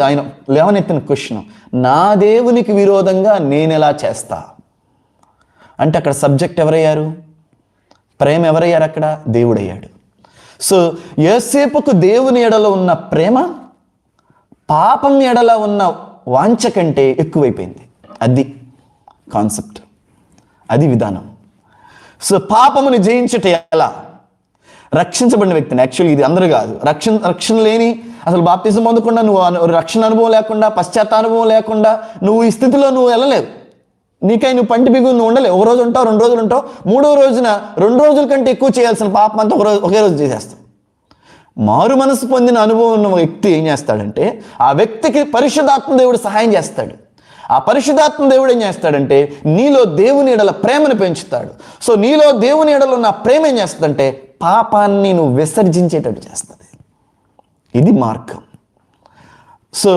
ఆయన లేవనెత్తిన క్వశ్చన్ నా దేవునికి విరోధంగా నేను ఎలా చేస్తా? అంటే అక్కడ సబ్జెక్ట్ ఎవరయ్యారు? ప్రేమ ఎవరయ్యారు అక్కడ? దేవుడయ్యాడు. సో యోసేపుకు దేవుని ఎడలో ఉన్న ప్రేమ పాపం ఎడల ఉన్న వాంఛ కంటే ఎక్కువైపోయింది. అది కాన్సెప్ట్. అది విధానం. సో పాపముని జయించట ఎలా? రక్షించబడిన వ్యక్తిని. యాక్చువల్లీ ఇది అందరూ కాదు. రక్షణ రక్షణ లేని అసలు బాప్తిజం పొందకుండా నువ్వు రక్షణ అనుభవం లేకుండా పశ్చాత్తానుభవం లేకుండా నువ్వు ఈ స్థితిలో నువ్వు వెళ్ళలేవు. నీకై నువ్వు పంటి బిగు నువ్వు ఉండలేవు. ఒక రోజు ఉంటావు రెండు రోజులు ఉంటావు. మూడో రోజున రెండు రోజుల కంటే ఎక్కువ చేయాల్సిన పాపం అంతా ఒక రోజు ఒకే రోజు చేసేస్తావు. మారు మనసు పొందిన అనుభవం ఉన్న వ్యక్తి ఏం చేస్తాడంటే ఆ వ్యక్తికి పరిశుధాత్మ దేవుడు సహాయం చేస్తాడు. ఆ పరిశుధాత్మ దేవుడు ఏం చేస్తాడంటే నీలో దేవుని ఎడల ప్రేమను పెంచుతాడు. సో నీలో దేవుని ఎడల ఉన్న ప్రేమ ఏం చేస్తుందంటే పాపాన్ని నువ్వు విసర్జించేటట్టు చేస్తుంది. ఇది మార్గం